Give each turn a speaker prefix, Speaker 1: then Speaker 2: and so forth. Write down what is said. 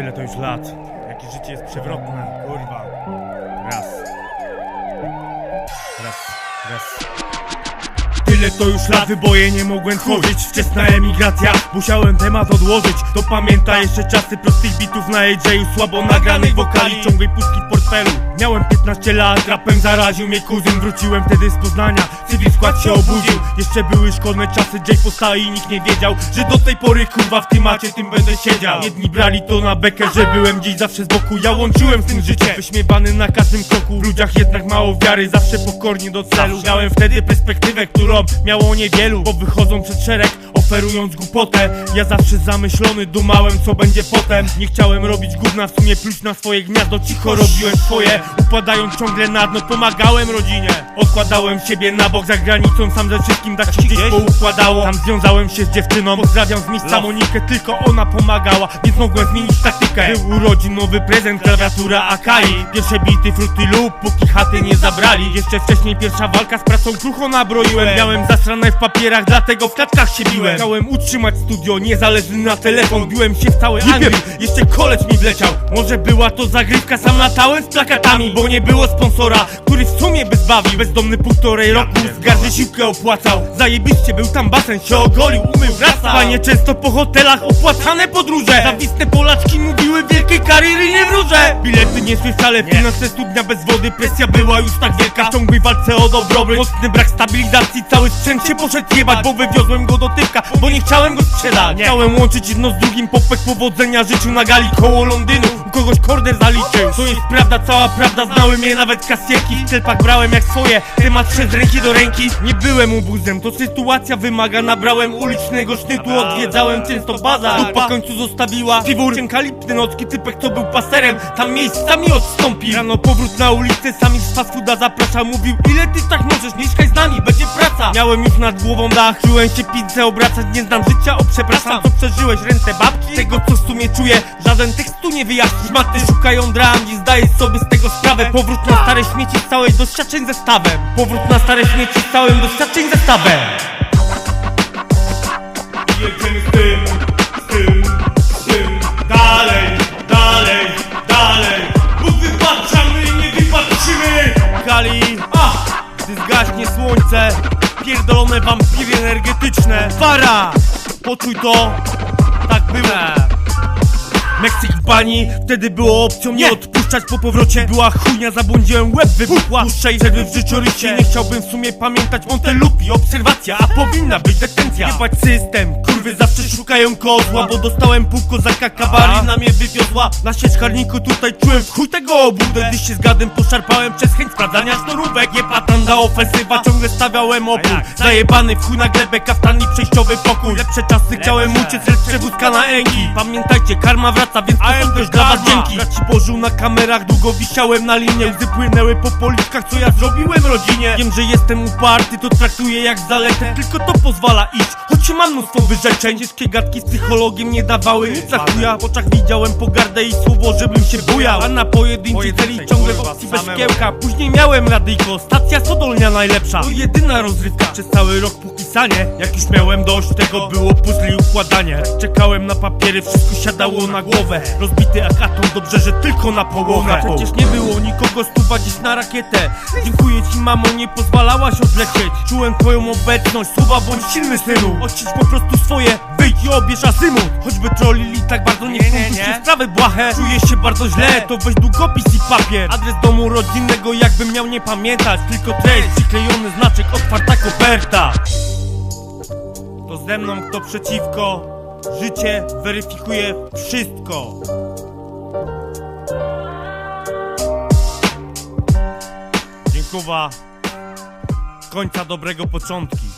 Speaker 1: już lat? Jakie życie jest przewrotne, kurwa. Raz. Raz, raz. Tyle to już lat wyboje nie mogłem tworzyć Wczesna emigracja, musiałem temat odłożyć To pamięta jeszcze czasy prostych bitów na AJ-u Słabo nagranych wokali, ciągłej pustki portfelu Miałem 15 lat, rapem zaraził mnie kuzyn. Wróciłem wtedy z Poznania, cywil skład się obudził. Jeszcze były szkolne czasy, Jay powstał i nikt nie wiedział Że do tej pory kurwa w temacie tym będę siedział. Jedni brali to na bekę, że byłem gdzieś zawsze z boku. Ja łączyłem z tym życie, wyśmiewany na każdym kroku. W ludziach jednak mało wiary, zawsze pokornie do celu. Miałem wtedy perspektywę, którą miało niewielu Bo wychodzą przed szereg, oferując głupotę. Ja zawsze zamyślony, dumałem co będzie potem. Nie chciałem robić gówna, w sumie pluć na swoje gniazdo. Cicho robiłem swoje, upadając ciągle na dno. Pomagałem rodzinie, odkładałem siebie na bok Za granicą sam ze wszystkim tak się gdzieś poukładało. Tam związałem się z dziewczyną, pozdrawiam z miejsca Monikę Tylko ona pomagała, więc mogłem zmienić taktykę. Był urodzin, nowy prezent, klawiatura Akai. Pierwsze bity, fruty lub, póki chaty nie zabrali. Jeszcze wcześniej pierwsza walka z pracą krucho nabroiłem. Miałem zasrane w papierach, dlatego w klatkach się biłem Chciałem utrzymać studio, niezależny na telefon. Biłem się w całej Anglii, jeszcze kolec mi wleciał. Może była to zagrywka, sam latałem z plakatami Bo nie było sponsora, który w sumie by zbawił. Bezdomny półtorej roku, z gardy siłkę opłacał. Zajebiście, był tam basen, się ogolił, umył, wracał Panie często po hotelach, opłacane podróże. Zawistne Polaczki mówiły, wielkiej kariery nie wróżę. Bilety nie szły wcale, finanse studnia bez wody Presja była już tak wielka, w ciągłej walce o dobrobyt Mocny brak stabilizacji, cały sprzęt się poszedł jebać Bo wywiozłem go do tyłka, bo nie chciałem go sprzedać. Chciałem łączyć jedno z drugim, popek powodzenia życiu na gali koło Londynu kogoś korder zaliczył, to jest prawda, cała prawda. Znały mnie nawet kasjerki, w sklepach brałem jak swoje. Temat szedł ręki do ręki, nie byłem ubuzem To sytuacja wymaga, nabrałem ulicznego sznytu Odwiedzałem często baza, tu po końcu zostawiła Piwór, kalipny nocki, typek to był paserem Tam miejscami odstąpił Rano powrót na ulicę, sami z fast fooda zapraszał Mówił, ile ty tak możesz, mieszkaj z nami, będzie praca. Miałem już nad głową dach, czułem się pizzę obracać Nie znam życia, o przepraszam, co przeżyłeś, ręce babki? Tego co w sumie czuję, żaden tekstu nie wyjaśni Szmaty szukają dram, dziś zdaję sobie z tego sprawę. Powrót na stare śmieci z całej doświadczeń zestawem. Powrót na stare śmieci z całym doświadczeń zestawem. Jedziemy z tym, z tym, z tym. Dalej, dalej, dalej. Bo wypatrzamy i nie wypatrzymy. Kali, a, gdy zgaśnie słońce Pierdolone wampiry energetyczne. Para, poczuj to Tak było Meksyk w bani, wtedy było opcją nie odpuszczać po powrocie. Była chujnia, zabłądziłem łeb wybuchła Dłuższej przerwy w życiorysie Nie chciałbym w sumie pamiętać Montelupi Obserwacja, a powinna być detencja. Jebać system, kurwy zawsze szukają kozła Bo dostałem pół kozaka, kabarina mnie wywiozła. Na sieczkarniku tutaj czułem w chuj tego obłudę Gdy się z gadem poszarpałem przez chęć sprawdzania sznurówek Jepatanda ofensywa, ciągle stawiałem opór. Zajebany w chuj na glebę, kaftan i przejściowy pokój. Lepsze czasy chciałem uciec, lecz przewózka na engi Pamiętajcie, karma wraca, więc to też dla was dzięki. Brat ci pożył na kamerach, długo wisiałem na linie. Łzy płynęły po policzkach, co ja zrobiłem rodzinie. Wiem, że jestem uparty, to traktuję jak zaletę. Tylko to pozwala iść, choć mam mnóstwo wyrzeczeń Ciężkie gadki z psychologiem nie dawały nic za chuja W oczach widziałem pogardę i słowo, żebym się bujał. A na pojedynczej celi ciągle w opcji bez szkiełka Później miałem radyjko, stacja Sodolnia najlepsza. To jedyna rozrywka. Przez cały rok popisanie Jak już miałem dość tego, było puzli układanie. Czekałem na papiery, wszystko siadało na głowę. Rozbity jak atom, dobrze, że tylko na połowę. Przecież nie było nikogo stuwa dziś na rakietę. Dziękuję ci mamo, nie pozwalałaś odlecieć. Czułem twoją obecność, słowa bądź silny synu. Odcić po prostu swoje, wyjdź i obierz azymut. Choćby trollili tak bardzo nie chcą nie, sprawy błahe. Czuję się bardzo źle, to weź długopis i papier. Adres domu rodzinnego jakbym miał nie pamiętać. Tylko treść, przyklejony znaczek, otwarta koperta. To ze mną kto przeciwko? Życie weryfikuje wszystko. Dziękuwa. Końca dobrego początki?